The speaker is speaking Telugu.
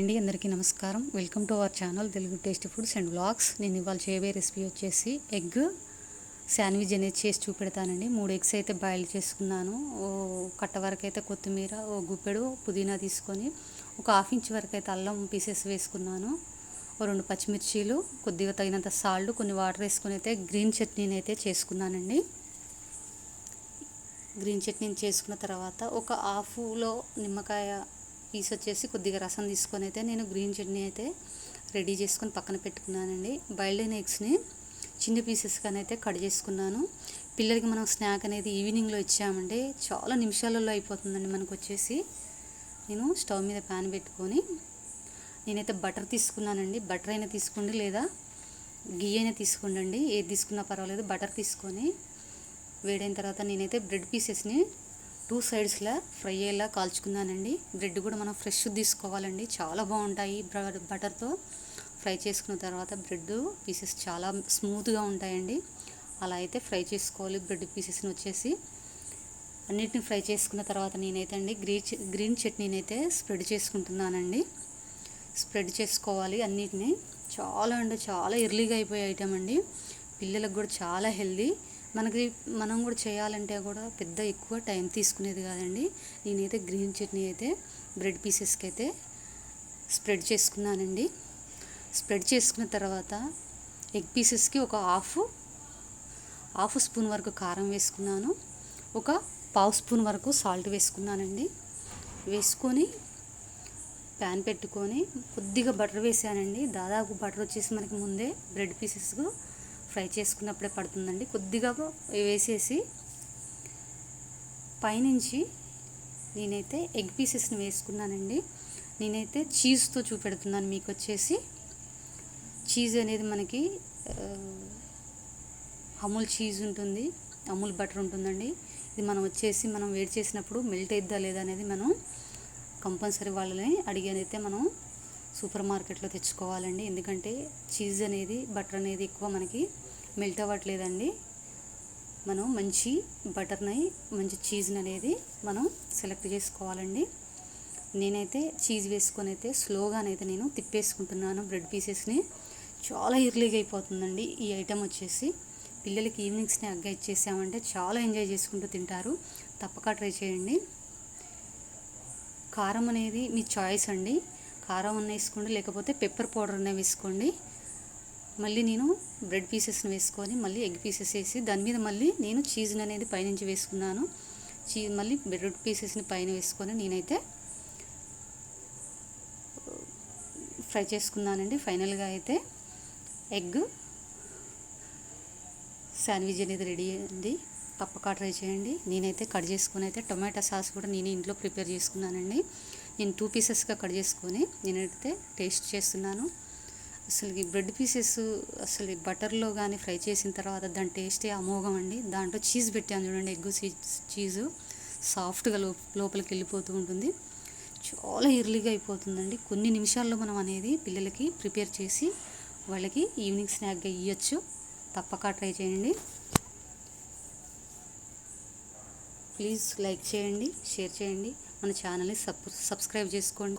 అండి అందరికీ నమస్కారం. Welcome to our channel Telugu taste foods and vlogs. నేను ఇవాళ చేయబోయే రెసిపీ వచ్చేసి ఎగ్ శాండ్విచ్ అనేది చేసి చూపెడతానండి. మూడు ఎగ్స్ అయితే బాయిల్ చేసుకున్నాను. ఓ కట్ట వరకు అయితే కొత్తిమీర ఓ గుప్పెడు పుదీనా తీసుకొని ఒక హాఫ్ ఇంచ్ వరకు అయితే అల్లం పీసెస్ వేసుకున్నాను. ఓ రెండు పచ్చిమిర్చీలు కొద్దిగా తగినంత సాల్ట్ కొన్ని వాటర్ వేసుకొని అయితే గ్రీన్ చట్నీని అయితే చేసుకున్నానండి. గ్రీన్ చట్నీని చేసుకున్న తర్వాత ఒక హాఫ్లో నిమ్మకాయ పీస్ వచ్చేసి కొద్దిగా రసం తీసుకొని అయితే నేను గ్రీన్ చట్నీ అయితే రెడీ చేసుకొని పక్కన పెట్టుకున్నానండి. బాయిల్డ్ ఎగ్స్ని చిన్న పీసెస్గానే అయితే కట్ చేసుకున్నాను. పిల్లలకి మనం స్నాక్ అనేది ఈవినింగ్లో ఇచ్చామంటే చాలా నిమిషాలలో అయిపోతుందండి మనకు వచ్చేసి. నేను స్టవ్ మీద ప్యాన్ పెట్టుకొని నేనైతే బటర్ తీసుకున్నానండి. బటర్ అయినా తీసుకోండి లేదా గీ అయినా తీసుకోండి ఏది తీసుకున్నా పర్వాలేదు బటర్ తీసుకొని వేడైన తర్వాత నేనైతే బ్రెడ్ పీసెస్ని టూ సైడ్స్లా ఫ్రై అయ్యేలా కాల్చుకున్నానండి. బ్రెడ్ కూడా మనం ఫ్రెష్ తీసుకోవాలండి. చాలా బాగుంటాయి. బటర్తో ఫ్రై చేసుకున్న తర్వాత బ్రెడ్ పీసెస్ చాలా స్మూత్గా ఉంటాయండి. అలా అయితే ఫ్రై చేసుకోవాలి. బ్రెడ్ పీసెస్ని వచ్చేసి అన్నిటిని ఫ్రై చేసుకున్న తర్వాత నేనైతే అండి గ్రీన్ గ్రీన్ చట్నీని అయితే స్ప్రెడ్ చేసుకుంటున్నానండి. స్ప్రెడ్ చేసుకోవాలి అన్నిటిని. చాలా అంటే చాలా ఎర్లీగా అయిపోయే ఐటమ్ అండి. పిల్లలకు కూడా చాలా హెల్దీ. మనకి మనం కూడా చేయాలంటే కూడా పెద్ద ఎక్కువ టైం తీసుకునేది కాదండి. నేనైతే గ్రీన్ చట్నీ అయితే బ్రెడ్ పీసెస్కి అయితే స్ప్రెడ్ చేసుకున్నానండి. స్ప్రెడ్ చేసుకున్న తర్వాత ఎగ్ పీసెస్కి ఒక హాఫ్ హాఫ్ స్పూన్ వరకు కారం వేసుకున్నాను. ఒక పావు స్పూన్ వరకు సాల్ట్ వేసుకున్నానండి. వేసుకొని ప్యాన్ పెట్టుకొని కొద్దిగా బటర్ వేసానండి. దాదాపు బటర్ వచ్చేసి మనకి ముందే బ్రెడ్ పీసెస్ ఫ్రై చేసుకున్నప్పుడే పడుతుందండి. కొద్దిగా వేసేసి పైనుంచి నేనైతే ఎగ్ పీసెస్ని వేసుకున్నానండి. నేనైతే చీజ్తో చూపెడుతున్నాను మీకు వచ్చేసి. చీజ్ అనేది మనకి అమూల్ చీజ్ ఉంటుంది అమూల్ బటర్ ఉంటుందండి. ఇది మనం వచ్చేసి మనం వేడి చేసినప్పుడు మెల్ట్ అయిద్దా లేదా అనేది మనం కంపల్సరీ వాళ్ళని అడిగేదైతే మనం సూపర్ మార్కెట్లో తెచ్చుకోవాలండి. ఎందుకంటే చీజ్ అనేది బటర్ అనేది ఎక్కువ మనకి మెల్ట్ అవ్వట్లేదండి. మనం మంచి బటర్ని మంచి చీజ్ని అనేది మనం సెలెక్ట్ చేసుకోవాలండి. నేనైతే చీజ్ వేసుకొని అయితే స్లోగానైతే నేను తిప్పేసుకుంటున్నాను బ్రెడ్ పీసెస్ని. చాలా ఇర్లీగా అయిపోతుందండి ఈ ఐటెం వచ్చేసి. పిల్లలకి ఈవినింగ్ స్నాక్గా ఇచ్చేసామంటే చాలా ఎంజాయ్ చేసుకుంటూ తింటారు. తప్పక ట్రై చేయండి. కారం అనేది మీ చాయిస్ అండి. కారం అన్న వేసుకోండి లేకపోతే పెప్పర్ పౌడర్ అన్న వేసుకోండి. మళ్ళీ నేను బ్రెడ్ పీసెస్ని వేసుకొని మళ్ళీ ఎగ్ పీసెస్ వేసి దాని మీద మళ్ళీ నేను చీజ్ని అనేది పైనుంచి వేసుకున్నాను. చీజ్ మళ్ళీ బ్రెడ్ పీసెస్ని పైన వేసుకొని నేనైతే ఫ్రై చేసుకున్నానండి. ఫైనల్గా అయితే ఎగ్ శాండ్విచ్ అనేది రెడీ అయింది. తప్పక ట్రై చేయండి. నేనైతే కట్ చేసుకుని అయితే టొమాటో సాస్ కూడా నేనే ఇంట్లో ప్రిపేర్ చేసుకున్నానండి. నేను టూ పీసెస్గా కట్ చేసుకొని నేనైతే టేస్ట్ చేస్తున్నాను. అసలు ఈ బ్రెడ్ పీసెస్ అసలు బటర్లో కానీ ఫ్రై చేసిన తర్వాత దాని టేస్టే అమోఘం అండి. దాంట్లో చీజ్ పెట్టాను చూడండి ఎగ్ చీజు సాఫ్ట్గా లో లోపలికి వెళ్ళిపోతూ ఉంటుంది. చాలా ఎర్లీగా అయిపోతుందండి. కొన్ని నిమిషాల్లో మనం అనేది పిల్లలకి ప్రిపేర్ చేసి వాళ్ళకి ఈవినింగ్ స్నాక్గా ఇవ్వచ్చు తప్పక ట్రై చేయండి. ప్లీజ్ లైక్ చేయండి షేర్ చేయండి. మన ఛానల్ని సబ్ సబ్స్క్రైబ్ చేసుకోండి.